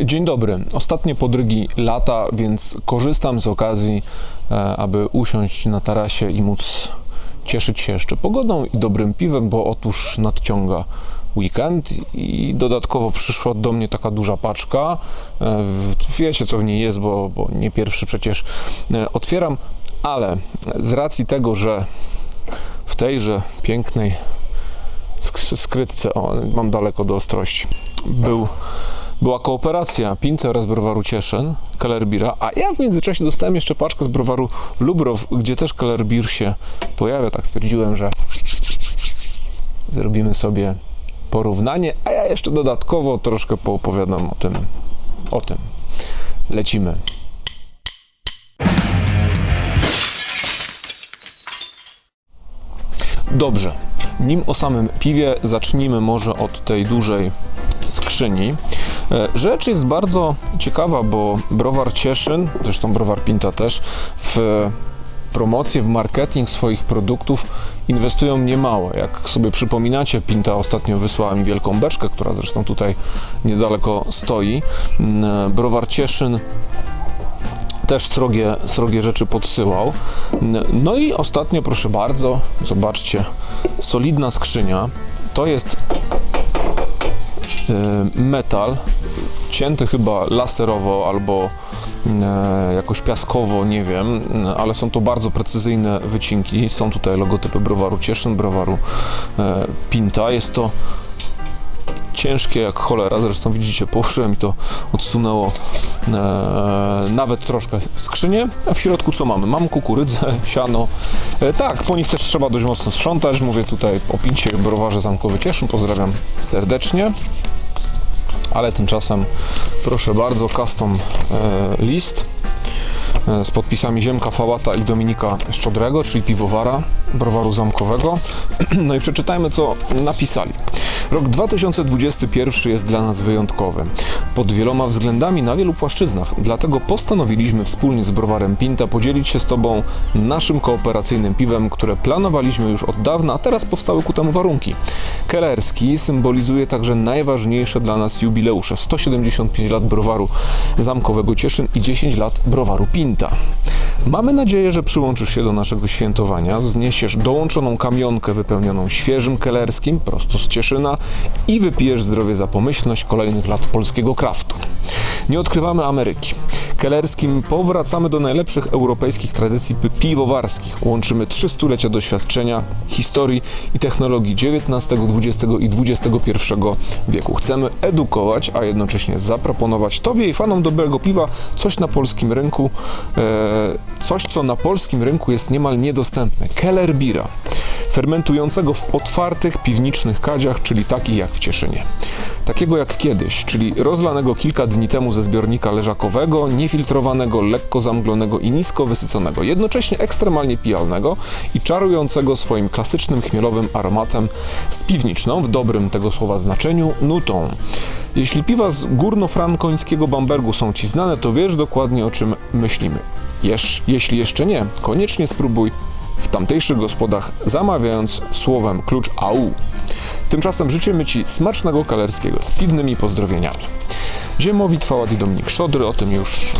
Dzień dobry. Ostatnie podrygi lata, więc korzystam z okazji, e, aby usiąść na tarasie i móc cieszyć się jeszcze pogodą i dobrym piwem, bo otóż nadciąga weekend i dodatkowo przyszła do mnie taka duża paczka. E, Wiecie, co w niej jest, bo, bo nie pierwszy przecież e, otwieram, ale z racji tego, że w tejże pięknej sk- skrytce, o, mam daleko do ostrości, był była kooperacja Pinty oraz browaru Cieszyn, Kellerbira, a ja w międzyczasie dostałem jeszcze paczkę z browaru Lubrow, gdzie też Kellerbir się pojawia. Tak stwierdziłem, że zrobimy sobie porównanie, a ja jeszcze dodatkowo troszkę poopowiadam o tym. O tym. Lecimy. Dobrze. Nim o samym piwie, zacznijmy może od tej dużej skrzyni. E, Rzecz jest bardzo ciekawa, bo browar Cieszyn, zresztą browar Pinta też, w promocję, w marketing swoich produktów inwestują niemało. Jak sobie przypominacie, Pinta ostatnio wysłała mi wielką beczkę, która zresztą tutaj niedaleko stoi. Mm, Browar Cieszyn też srogie, srogie rzeczy podsyłał. No i ostatnio, proszę bardzo, zobaczcie, solidna skrzynia. To jest e, metal, cięty chyba laserowo albo e, jakoś piaskowo, nie wiem, ale są to bardzo precyzyjne wycinki. Są tutaj logotypy browaru Cieszyn, browaru e, Pinta. Jest to ciężkie jak cholera, zresztą widzicie, położyłem i to odsunęło e, nawet troszkę skrzynię, a w środku co mamy? Mam kukurydzę, siano, e, tak, po nich też trzeba dość mocno sprzątać, mówię tutaj o pincie browarze Zamkowy Cieszyn, pozdrawiam serdecznie, ale tymczasem proszę bardzo, custom e, list e, z podpisami Ziemka Fałata i Dominika Szczodrego, czyli piwowara browaru zamkowego. No i przeczytajmy, co napisali. Rok 2021 jest dla nas wyjątkowy. Pod wieloma względami na wielu płaszczyznach. Dlatego postanowiliśmy wspólnie z browarem Pinta podzielić się z Tobą naszym kooperacyjnym piwem, które planowaliśmy już od dawna, a teraz powstały ku temu warunki. Kellerski symbolizuje także najważniejsze dla nas jubileusze. 175 lat browaru zamkowego Cieszyn i 10 lat browaru Pinta. Mamy nadzieję, że przyłączysz się do naszego świętowania, wzniesiesz dołączoną kamionkę wypełnioną świeżym kelerskim prosto z Cieszyna i wypijesz zdrowie za pomyślność kolejnych lat polskiego kraftu. Nie odkrywamy Ameryki. Kellerskim powracamy do najlepszych europejskich tradycji pi- piwowarskich. Łączymy trzy stulecia doświadczenia, historii i technologii XIX, XX i XXI wieku. Chcemy edukować, a jednocześnie zaproponować Tobie i fanom dobrego piwa coś na polskim rynku, e, coś co na polskim rynku jest niemal niedostępne. Keller Bira, fermentującego w otwartych piwniczych kadziach, czyli takich jak w Cieszynie. Takiego jak kiedyś, czyli rozlanego kilka dni temu ze zbiornika leżakowego, niefiltrowanego, lekko zamglonego i nisko wysyconego, jednocześnie ekstremalnie pijalnego i czarującego swoim klasycznym chmielowym aromatem z piwniczną, w dobrym tego słowa znaczeniu, nutą. Jeśli piwa z górnofrankońskiego Bambergu są Ci znane, to wiesz dokładnie o czym myślimy. Jesz, jeśli jeszcze nie, koniecznie spróbuj w tamtejszych gospodach, zamawiając słowem klucz AU. Tymczasem życzymy Ci smacznego kalerskiego z piwnymi pozdrowieniami. Ziemowit, Fałat i Dominik Szodry, o tym już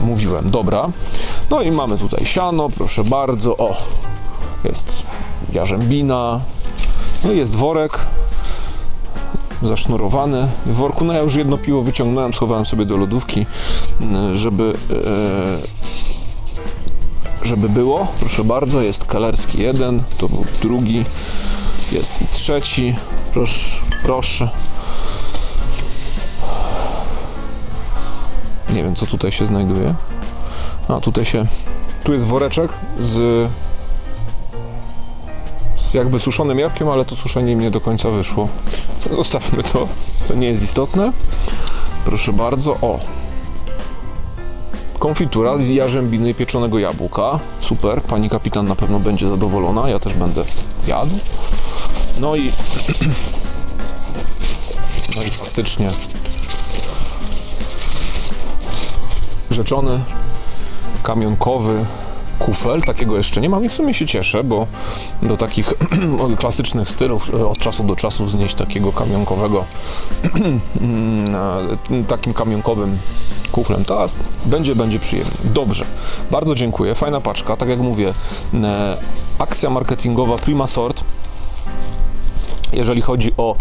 e, mówiłem. Dobra. No i mamy tutaj siano, proszę bardzo. O, jest jarzębina. No i jest worek zasznurowany. W worku, no ja już jedno piwo wyciągnąłem, schowałem sobie do lodówki, m, żeby e, żeby było, proszę bardzo, jest kalerski jeden, to był drugi, jest i trzeci, proszę, proszę. Nie wiem, co tutaj się znajduje. A, tutaj się, tu jest woreczek z, z jakby suszonym jabłkiem, ale to suszenie nie do końca wyszło. Zostawmy to, to nie jest istotne. Proszę bardzo, o, konfitura z jarzębiny pieczonego jabłka. Super, pani kapitan na pewno będzie zadowolona, ja też będę jadł. No i no i faktycznie rzeczony kamionkowy kufel, takiego jeszcze nie mam i w sumie się cieszę, bo do takich klasycznych stylów e, od czasu do czasu znieść takiego kamionkowego, e, takim kamionkowym kuflem, jest- będzie, będzie przyjemnie. Dobrze, bardzo dziękuję, fajna paczka, tak jak mówię, e, akcja marketingowa Prima Sort, jeżeli chodzi o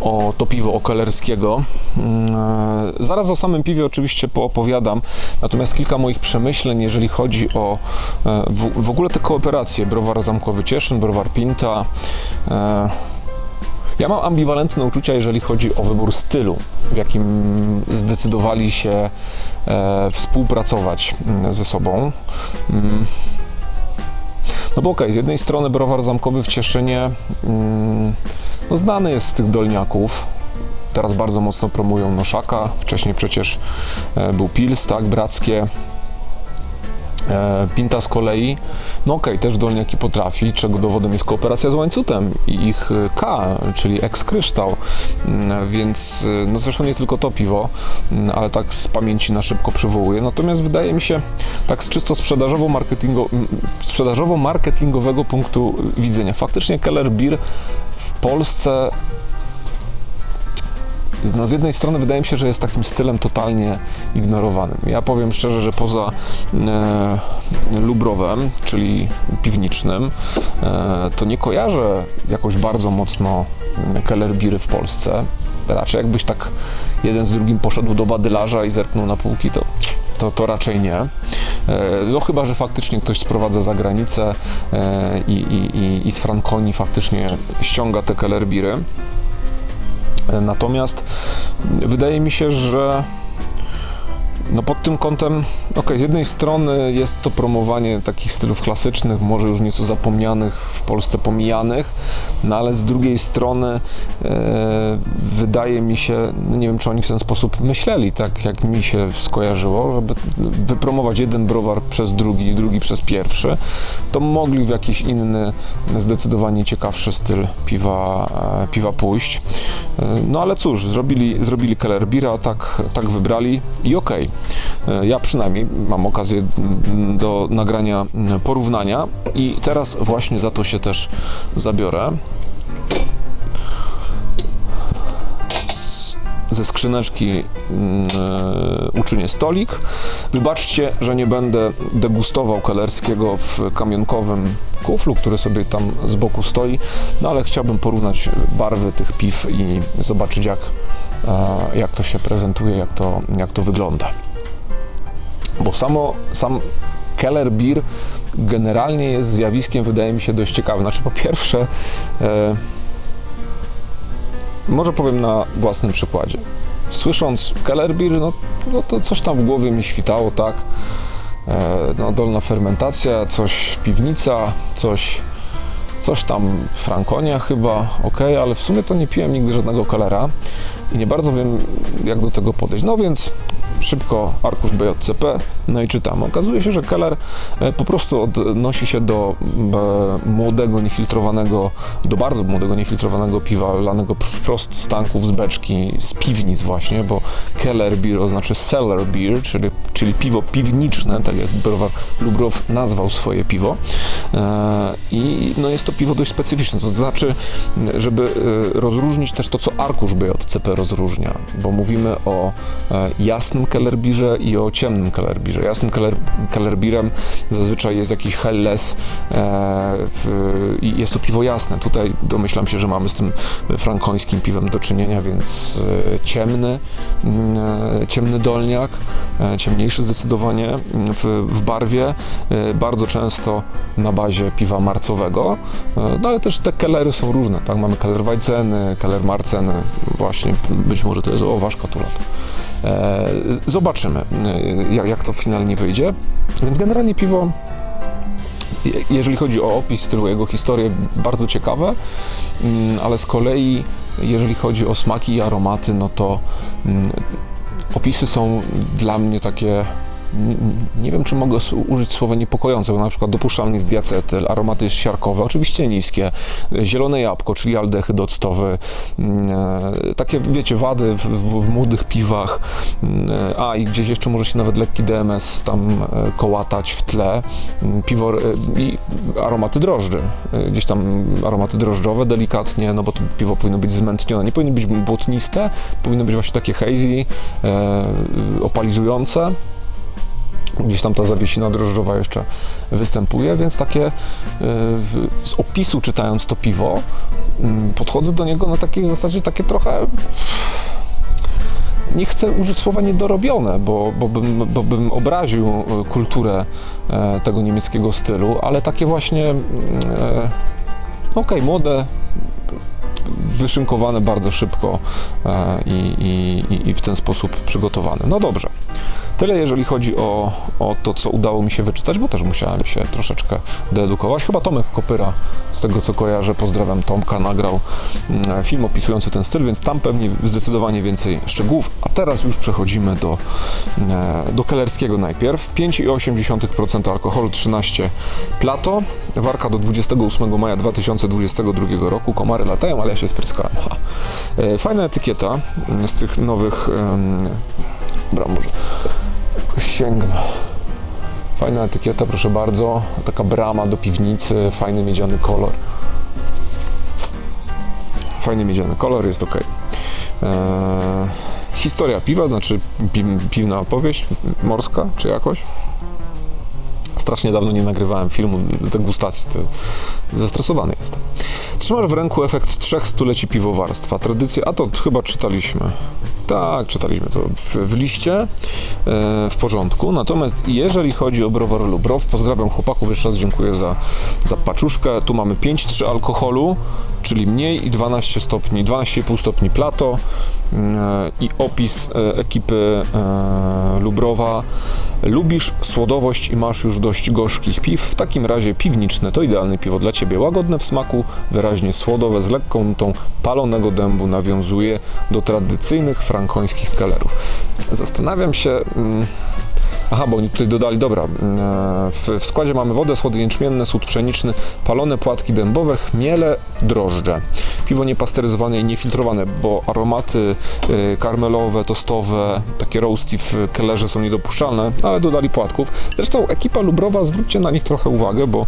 o to piwo Okelerskiego. Mm, e, Zaraz o samym piwie oczywiście poopowiadam, natomiast kilka moich przemyśleń, jeżeli chodzi o e, w, w ogóle te kooperacje, browar Zamkowy Cieszyn, browar Pinta. E, Ja mam ambiwalentne uczucia, jeżeli chodzi o wybór stylu, w jakim zdecydowali się współpracować mm, ze sobą. No bo okej, z jednej strony browar zamkowy w Cieszynie mm, no znany jest z tych dolniaków. Teraz bardzo mocno promują Noszaka. Wcześniej przecież e, był Pils, tak, brackie. E, Pinta z kolei, no okej, też dolniaki potrafi, czego dowodem jest kooperacja z łańcutem i ich e, K, czyli ex-kryształ, Mm, więc e, no zresztą nie tylko to piwo, mm, ale tak z pamięci na szybko przywołuję, natomiast wydaje mi się, tak z czysto sprzedażowo, marketingo, m, sprzedażowo-marketingowego punktu widzenia, faktycznie Keller Beer w Polsce no z jednej strony wydaje mi się, że jest takim stylem totalnie ignorowanym. Ja powiem szczerze, że poza e, Lubrowem, czyli piwnicznym, e, to nie kojarzę jakoś bardzo mocno Keller Beery w Polsce. Raczej jakbyś tak jeden z drugim poszedł do badylarza i zerknął na półki, to, to, to raczej nie. E, No chyba, że faktycznie ktoś sprowadza za granicę e, i, i, i, z Frankonii faktycznie ściąga te Keller Beery. Natomiast wydaje mi się, że no pod tym kątem, ok, z jednej strony jest to promowanie takich stylów klasycznych, może już nieco zapomnianych, w Polsce pomijanych, no ale z drugiej strony e, wydaje mi się, no nie wiem czy oni w ten sposób myśleli, tak jak mi się skojarzyło, żeby wypromować jeden browar przez drugi, drugi przez pierwszy, to mogli w jakiś inny, zdecydowanie ciekawszy styl piwa, e, piwa pójść. E, No ale cóż, zrobili, zrobili Keller Beera, tak, tak wybrali i okej. E, Ja przynajmniej mam okazję do nagrania mm, porównania i teraz właśnie za to się też zabiorę. Ze skrzyneczki mm, e, uczynię stolik. Wybaczcie, że nie będę degustował kelerskiego w kamionkowym kuflu, który sobie tam z boku stoi, no ale chciałbym porównać barwy tych piw i zobaczyć jak, e, jak to się prezentuje, jak to, jak to wygląda bo samo, sam Keller Beer generalnie jest zjawiskiem, wydaje mi się, dość ciekawym. Znaczy, po pierwsze, e, może powiem na własnym przykładzie. Słysząc Keller Beer, no, no to coś tam w głowie mi świtało, tak? E, no, dolna fermentacja, coś piwnica, coś, coś tam Frankonia chyba, ok, ale w sumie to nie piłem nigdy żadnego Kellera i nie bardzo wiem, jak do tego podejść. No więc szybko arkusz BJCP, no i czytam. Okazuje się, że Keller e, po prostu odnosi się do e, młodego, niefiltrowanego, do bardzo młodego, niefiltrowanego piwa, lanego wprost z tanków, z beczki, z piwnic właśnie, bo Keller Beer oznacza cellar beer, czyli, czyli piwo piwniczne, tak jak browar Lubrow nazwał swoje piwo. E, I no jest to piwo dość specyficzne, to znaczy, żeby e, rozróżnić też to, co arkusz BJCP rozróżnia, bo mówimy o e, jasnym Kellerbirze i o ciemnym Kellerbirze. Jasnym Keller, Kellerbirem zazwyczaj jest jakiś helles i jest to piwo jasne. Tutaj domyślam się, że mamy z tym frankońskim piwem do czynienia, więc ciemny, ciemny dolniak, e, ciemniejszy zdecydowanie w, w barwie, e, bardzo często na bazie piwa marcowego, e, no ale też te kellery są różne, tak? Mamy keller Weizeny, keller Marceny, właśnie być może to jest o ważka tu lata. E, Zobaczymy, jak, jak to finalnie wyjdzie. Więc generalnie piwo, je- jeżeli chodzi o opis stylu, jego historię, bardzo ciekawe, mm, ale z kolei, jeżeli chodzi o smaki i aromaty, no to mm, opisy są dla mnie takie nie wiem, czy mogę użyć słowa niepokojące, bo na przykład dopuszczalny jest diacetyl, aromaty siarkowe, oczywiście niskie, zielone jabłko, czyli aldehyd octowy, mm, e, takie, wiecie, wady w, w, w młodych piwach, mm, e, a i gdzieś jeszcze może się nawet lekki DMS tam e, kołatać w tle, Mm, piwo i aromaty drożdży, gdzieś tam aromaty drożdżowe delikatnie, no bo to piwo powinno być zmętnione, nie powinno być błotniste, powinno być właśnie takie hazy, opalizujące. Gdzieś tam ta zawiesina drożdżowa jeszcze występuje, więc takie e, z opisu czytając to piwo, mm, podchodzę do niego na takiej zasadzie takie trochę nie chcę użyć słowa niedorobione, bo, bo, bym, bo bym obraził e, kulturę e, tego niemieckiego stylu, ale takie właśnie mm, okej, młode, wyszynkowane bardzo szybko i, i, i w ten sposób przygotowane. No dobrze. Tyle jeżeli chodzi o, o to, co udało mi się wyczytać, bo też musiałem się troszeczkę doedukować. Chyba Tomek Kopyra, z tego co kojarzę, pozdrawiam Tomka, nagrał mm, film opisujący ten styl, więc tam pewnie zdecydowanie więcej szczegółów. A teraz już przechodzimy do, e, do kelerskiego najpierw. 5,8% alkoholu, 13 plato. Warka do 28 maja 2022 roku. Komary latają, ale ja się spryskałem. Ha. E, Fajna etykieta mm, z tych nowych... Dobra, może jakoś sięgnę. Fajna etykieta, proszę bardzo. Taka brama do piwnicy, fajny miedziany kolor. Fajny miedziany kolor, jest ok. Eee, historia piwa, znaczy pi, piwna opowieść morska, czy jakoś. Strasznie dawno nie nagrywałem filmu degustacji, to zestresowany jestem. Trzymasz w ręku efekt trzech stuleci piwowarstwa. Tradycja, a to chyba czytaliśmy. Tak, czytaliśmy to w, w liście, e, w porządku. Natomiast jeżeli chodzi o browar Lubrow, pozdrawiam chłopaków, jeszcze raz dziękuję za, za paczuszkę. Tu mamy 5,3 alkoholu, czyli mniej i 12 stopni, 12,5 stopni plato e, i opis e, ekipy e, Lubrowa. Lubisz słodowość i masz już dość gorzkich piw? W takim razie piwniczne to idealne piwo dla Ciebie. Łagodne w smaku, wyraźnie słodowe, z lekką nutą palonego dębu nawiązuje do tradycyjnych frankońskich kelerów. Zastanawiam się... Mm, Aha, bo oni tutaj dodali, dobra, mm, e, w, w składzie mamy wodę, słody jęczmienne, sód pszeniczny, palone płatki dębowe, chmiele, drożdże. Piwo niepasteryzowane i niefiltrowane, bo aromaty y, karmelowe, tostowe, takie roasty w kellerze są niedopuszczalne, ale dodali płatków. Zresztą ekipa Lubrowa, zwróćcie na nich trochę uwagę, bo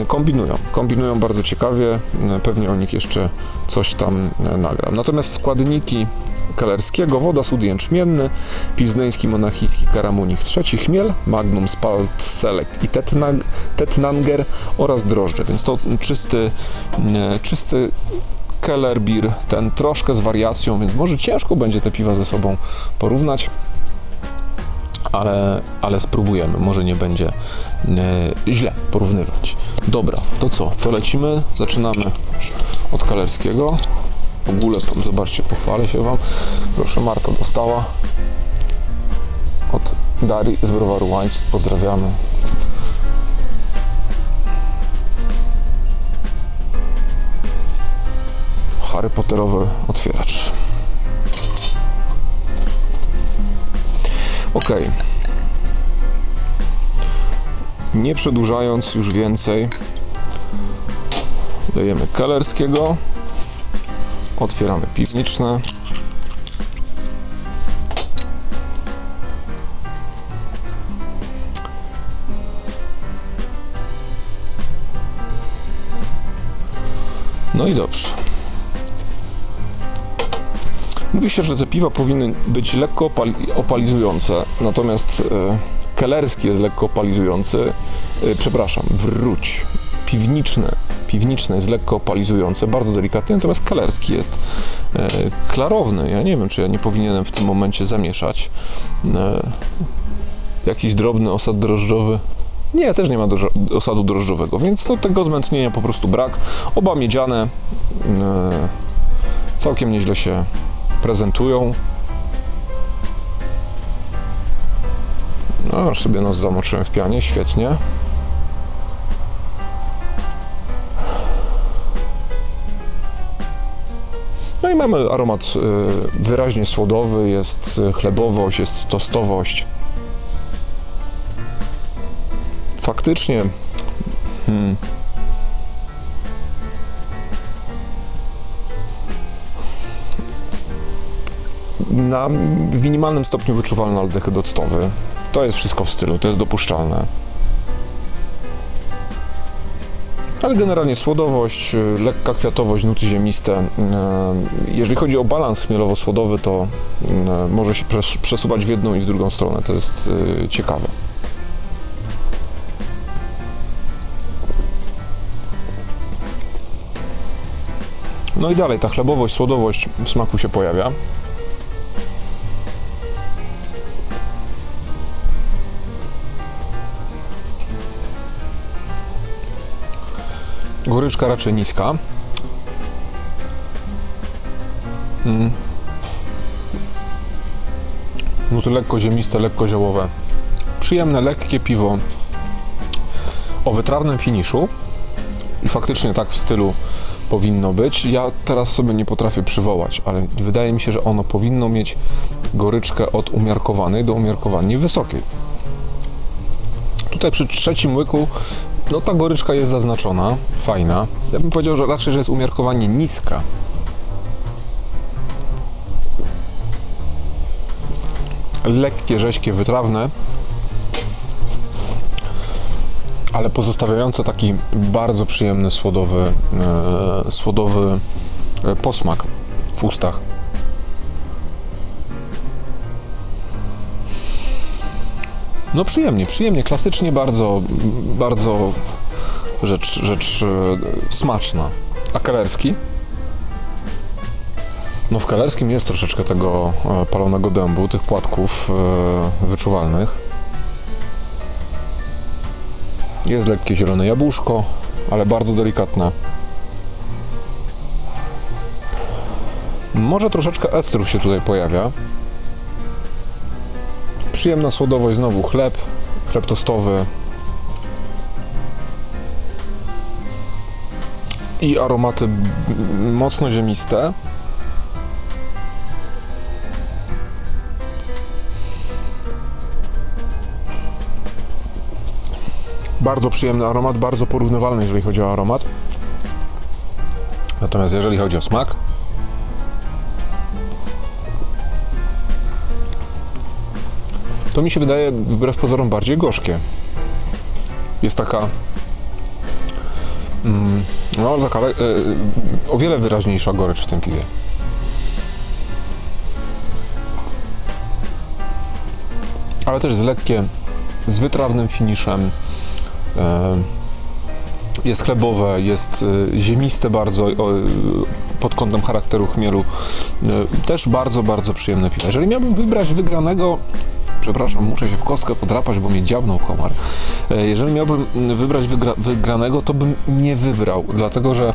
y, kombinują, kombinują bardzo ciekawie, pewnie o nich jeszcze coś tam y, nagram. Natomiast składniki Kellerskiego, woda, sód jęczmienny, pilzneński, monachijski, karamunich trzeci, chmiel, magnum, spalt, select i tetnag, tetnanger oraz drożdże, więc to czysty, czysty Keller Beer, ten troszkę z wariacją, więc może ciężko będzie te piwa ze sobą porównać, ale, ale spróbujemy, może nie będzie e, źle porównywać. Dobra, to co, to lecimy, zaczynamy od Kellerskiego. W ogóle, tam, zobaczcie, pochwalę się Wam. Proszę, Marta dostała od Darii z browaru Łańcuch. Pozdrawiamy. Harry Potterowy otwieracz. Ok. Nie przedłużając już więcej, dajemy Kellerskiego. Otwieramy piwniczne. No i dobrze. Mówi się, że te piwa powinny być lekko opali opalizujące, natomiast e, kellerski jest lekko opalizujący. E, przepraszam, wróć. Piwniczne. Piwniczne jest lekko opalizujące, bardzo delikatnie, natomiast kellerski jest e, klarowny. Ja nie wiem, czy ja nie powinienem w tym momencie zamieszać. E, jakiś drobny osad drożdżowy. Nie, też nie ma osadu drożdżowego, więc no, tego zmętnienia po prostu brak. Oba miedziane e, całkiem nieźle się prezentują. No, już sobie nos zamoczyłem w pianie, świetnie. I mamy aromat y, wyraźnie słodowy, jest y, chlebowość, jest tostowość. faktycznie. Hmm. Na w minimalnym stopniu wyczuwalny aldehyd octowy. To jest wszystko w stylu, to jest dopuszczalne. Ale generalnie słodowość, y, lekka kwiatowość, nuty ziemiste. Y, Jeżeli chodzi o balans chmielowo-słodowy, to y, może się przes- przesuwać w jedną i w drugą stronę. To jest ciekawe. No i dalej, ta chlebowość, słodowość w smaku się pojawia. Goryczka raczej niska. Mm. Nuty lekko ziemiste, lekko ziołowe. Przyjemne, lekkie piwo o wytrawnym finiszu. I faktycznie tak w stylu powinno być. Ja teraz sobie nie potrafię przywołać, ale wydaje mi się, że ono powinno mieć goryczkę od umiarkowanej do umiarkowanie wysokiej. Tutaj przy trzecim łyku no ta goryczka jest zaznaczona, fajna. Ja bym powiedział, że raczej, że jest umiarkowanie niska. Lekkie, rześkie, wytrawne, ale pozostawiające taki bardzo przyjemny słodowy, e, słodowy e, posmak w ustach. No przyjemnie, przyjemnie, klasycznie bardzo, bardzo rzecz, rzecz e, smaczna. A kalerski? No w kalerskim jest troszeczkę tego e, palonego dębu, tych płatków e, wyczuwalnych. Jest lekkie zielone jabłuszko, ale bardzo delikatne. Może troszeczkę estrów się tutaj pojawia. Przyjemna słodowość, znowu chleb, chleb tostowy. I aromaty mocno ziemiste. Bardzo przyjemny aromat, bardzo porównywalny, jeżeli chodzi o aromat. Natomiast jeżeli chodzi o smak, to mi się wydaje wbrew pozorom bardziej gorzkie. Jest taka. Mm, no, taka e, o wiele wyraźniejsza gorycz w tym piwie. Ale też jest lekkie, z wytrawnym finiszem. E, jest chlebowe, jest e, ziemiste bardzo pod kątem charakteru chmielu. Też bardzo, bardzo przyjemne piwo. Jeżeli miałbym wybrać wygranego, przepraszam, muszę się w kostkę podrapać, bo mnie dziabnął komar. E, Jeżeli miałbym wybrać wygra, wygranego, to bym nie wybrał, dlatego że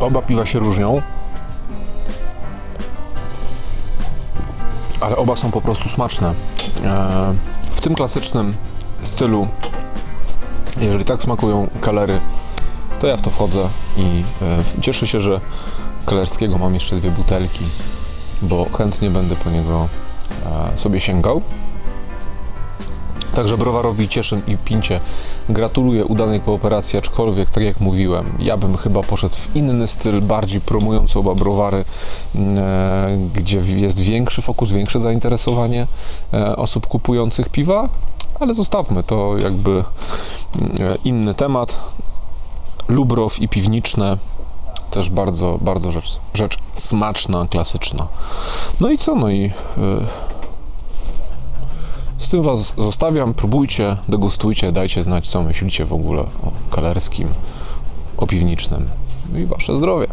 oba piwa się różnią, ale oba są po prostu smaczne. E, W tym klasycznym stylu, jeżeli tak smakują kalery, to ja w to wchodzę i e, cieszę się, że kalerskiego mam jeszcze dwie butelki, bo chętnie będę po niego e, sobie sięgał. Także browarowi Cieszyn i Pincie gratuluję udanej kooperacji, aczkolwiek tak jak mówiłem, ja bym chyba poszedł w inny styl, bardziej promujący oba browary, mm, e, gdzie jest większy fokus, większe zainteresowanie e, osób kupujących piwa, ale zostawmy to jakby mm, e, inny temat. Lubrow i piwniczne też bardzo, bardzo rzecz, rzecz smaczna, klasyczna. No i co? No i y, z tym Was zostawiam. Próbujcie, degustujcie, dajcie znać, co myślicie w ogóle o kalerskim, o piwnicznym. No I Wasze zdrowie.